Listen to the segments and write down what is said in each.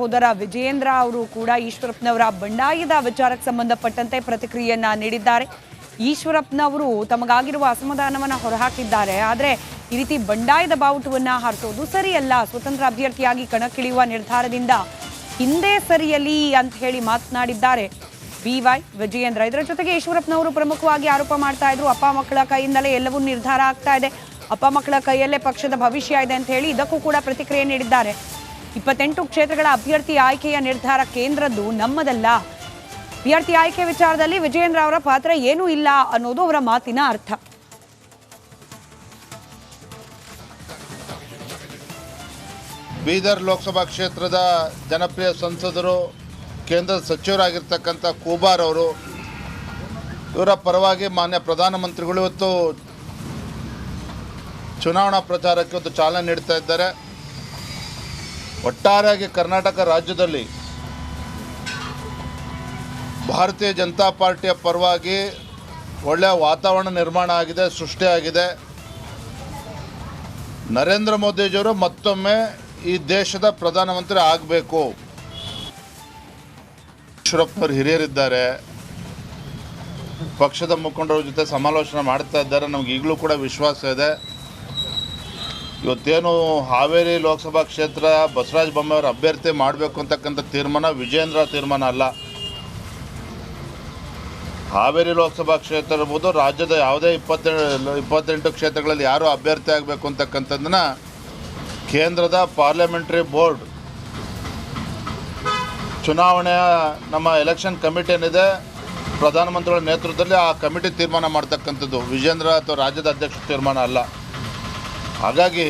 ಸಹೋದರ ವಿಜಯೇಂದ್ರ ಅವರು ಕೂಡ ಈಶ್ವರಪ್ಪನವರ ಬಂಡಾಯದ ವಿಚಾರಕ್ಕೆ ಸಂಬಂಧಪಟ್ಟಂತೆ ಪ್ರತಿಕ್ರಿಯೆಯನ್ನ ನೀಡಿದ್ದಾರೆ. ಈಶ್ವರಪ್ಪನವರು ತಮಗಾಗಿರುವ ಅಸಮಾಧಾನವನ್ನು ಹೊರಹಾಕಿದ್ದಾರೆ. ಆದರೆ ಈ ರೀತಿ ಬಂಡಾಯದ ಬಾವುಟವನ್ನು ಹಾರಿಸೋದು ಸರಿಯಲ್ಲ. ಸ್ವತಂತ್ರ ಅಭ್ಯರ್ಥಿಯಾಗಿ ಕಣಕ್ಕಿಳಿಯುವ ನಿರ್ಧಾರದಿಂದ ಹಿಂದೆ ಸರಿಯಲಿ ಅಂತ ಹೇಳಿ ಮಾತನಾಡಿದ್ದಾರೆ. ಬಿ ವೈ ವಿಜಯೇಂದ್ರ ಇದರ ಜೊತೆಗೆ ಈಶ್ವರಪ್ಪನವರು ಪ್ರಮುಖವಾಗಿ ಆರೋಪ ಮಾಡ್ತಾ ಇದ್ರು. ಅಪ್ಪ ಮಕ್ಕಳ ಕೈಯಿಂದಲೇ ಎಲ್ಲವೂ ನಿರ್ಧಾರ ಆಗ್ತಾ ಇದೆ. ಅಪ್ಪ ಮಕ್ಕಳ ಕೈಯಲ್ಲೇ ಪಕ್ಷದ ಭವಿಷ್ಯ ಇದೆ ಅಂತ ಹೇಳಿ ಇದಕ್ಕೂ ಕೂಡ ಪ್ರತಿಕ್ರಿಯೆ ನೀಡಿದ್ದಾರೆ. ಇಪ್ಪತ್ತೆಂಟು ಕ್ಷೇತ್ರಗಳ ಅಭ್ಯರ್ಥಿ ಆಯ್ಕೆಯ ನಿರ್ಧಾರ ಕೇಂದ್ರದ್ದು ನಮ್ಮದಲ್ಲ. ಅಭ್ಯರ್ಥಿ ಆಯ್ಕೆ ವಿಚಾರದಲ್ಲಿ ವಿಜಯೇಂದ್ರ ಅವರ ಪಾತ್ರ ಏನೂ ಇಲ್ಲ ಅನ್ನೋದು ಅವರ ಮಾತಿನ ಅರ್ಥ. ಬೀದರ್ ಲೋಕಸಭಾ ಕ್ಷೇತ್ರದ ಜನಪ್ರಿಯ ಸಂಸದರು ಕೇಂದ್ರದ ಸಚಿವರಾಗಿರ್ತಕ್ಕಂಥ ಕೂಬಾರ್ ಅವರು, ಇವರ ಪರವಾಗಿ ಮಾನ್ಯ ಪ್ರಧಾನಮಂತ್ರಿಗಳು ಇವತ್ತು ಚುನಾವಣಾ ಪ್ರಚಾರಕ್ಕೆ ಒಂದು ಚಾಲನೆ ನೀಡ್ತಾ ಇದ್ದಾರೆ. ಒಟ್ಟಾರೆಯಾಗಿ ಕರ್ನಾಟಕ ರಾಜ್ಯದಲ್ಲಿ ಭಾರತೀಯ ಜನತಾ ಪಾರ್ಟಿಯ ಪರವಾಗಿ ಒಳ್ಳೆಯ ವಾತಾವರಣ ನಿರ್ಮಾಣ ಆಗಿದೆ ಸೃಷ್ಟಿಯಾಗಿದೆ ನರೇಂದ್ರ ಮೋದಿಜಿಯವರು ಮತ್ತೊಮ್ಮೆ ಈ ದೇಶದ ಪ್ರಧಾನಮಂತ್ರಿ ಆಗಬೇಕು. ಈಶ್ವರಪ್ಪನವರು ಹಿರಿಯರಿದ್ದಾರೆ. ಪಕ್ಷದ ಮುಖಂಡರ ಜೊತೆ ಸಮಾಲೋಚನೆ ಮಾಡ್ತಾ ಇದ್ದಾರೆ. ನಮ್ಗೆ ಈಗಲೂ ಕೂಡ ವಿಶ್ವಾಸ ಇದೆ. ಇವತ್ತೇನು ಹಾವೇರಿ ಲೋಕಸಭಾ ಕ್ಷೇತ್ರ ಬಸವರಾಜ ಬೊಮ್ಮಾಯಿಯವರು ಅಭ್ಯರ್ಥಿ ಮಾಡಬೇಕು ಅಂತಕ್ಕಂಥ ತೀರ್ಮಾನ ವಿಜೇಂದ್ರ ತೀರ್ಮಾನ ಅಲ್ಲ. ಹಾವೇರಿ ಲೋಕಸಭಾ ಕ್ಷೇತ್ರ ಇರ್ಬೋದು, ರಾಜ್ಯದ ಯಾವುದೇ ಇಪ್ಪತ್ತೆರಡು ಇಪ್ಪತ್ತೆಂಟು ಕ್ಷೇತ್ರಗಳಲ್ಲಿ ಯಾರು ಅಭ್ಯರ್ಥಿ ಆಗಬೇಕು ಅಂತಕ್ಕಂಥದ್ದನ್ನ ಕೇಂದ್ರದ ಪಾರ್ಲಿಮೆಂಟ್ರಿ ಬೋರ್ಡ್ ಚುನಾವಣೆಯ ನಮ್ಮ ಎಲೆಕ್ಷನ್ ಕಮಿಟಿ ಏನಿದೆ, ಪ್ರಧಾನಮಂತ್ರಿಗಳ ನೇತೃತ್ವದಲ್ಲಿ ಆ ಕಮಿಟಿ ತೀರ್ಮಾನ ಮಾಡ್ತಕ್ಕಂಥದ್ದು. ವಿಜೇಂದ್ರ ಅಥವಾ ರಾಜ್ಯದ ಅಧ್ಯಕ್ಷ ತೀರ್ಮಾನ ಅಲ್ಲ. ಹಾಗಾಗಿ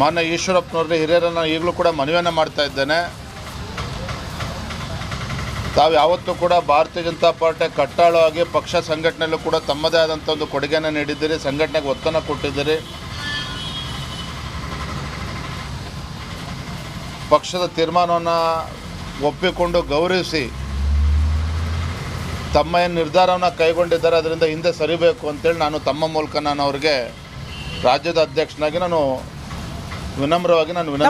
ಮಾನ್ಯ ಈಶ್ವರಪ್ಪನವ್ರಿಗೆ ಹಿರಿಯರನ್ನು ಈಗಲೂ ಕೂಡ ಮನವಿಯನ್ನು ಮಾಡ್ತಾ ಇದ್ದೇನೆ. ತಾವು ಯಾವತ್ತೂ ಕೂಡ ಭಾರತೀಯ ಜನತಾ ಪಾರ್ಟಿ ಕಟ್ಟಾಳವಾಗಿ ಪಕ್ಷ ಸಂಘಟನೆಯಲ್ಲೂ ಕೂಡ ತಮ್ಮದೇ ಆದಂಥ ಒಂದು ಕೊಡುಗೆಯನ್ನು ನೀಡಿದ್ದೀರಿ, ಸಂಘಟನೆಗೆ ಒತ್ತನ್ನು ಕೊಟ್ಟಿದ್ದೀರಿ. ಪಕ್ಷದ ತೀರ್ಮಾನವನ್ನು ಒಪ್ಪಿಕೊಂಡು ಗೌರವಿಸಿ ತಮ್ಮ ಏನು ನಿರ್ಧಾರವನ್ನು ಕೈಗೊಂಡಿದ್ದಾರೆ, ಅದರಿಂದ ಹಿಂದೆ ಸರಿಬೇಕು ಅಂತೇಳಿ ನಾನು ತಮ್ಮ ಮೂಲಕ ನಾನು ಅವ್ರಿಗೆ ರಾಜ್ಯದ ಅಧ್ಯಕ್ಷನಾಗಿ ನಾನು ವಿನಮ್ರವಾಗಿ ನಾನು ವಿನಂತಿ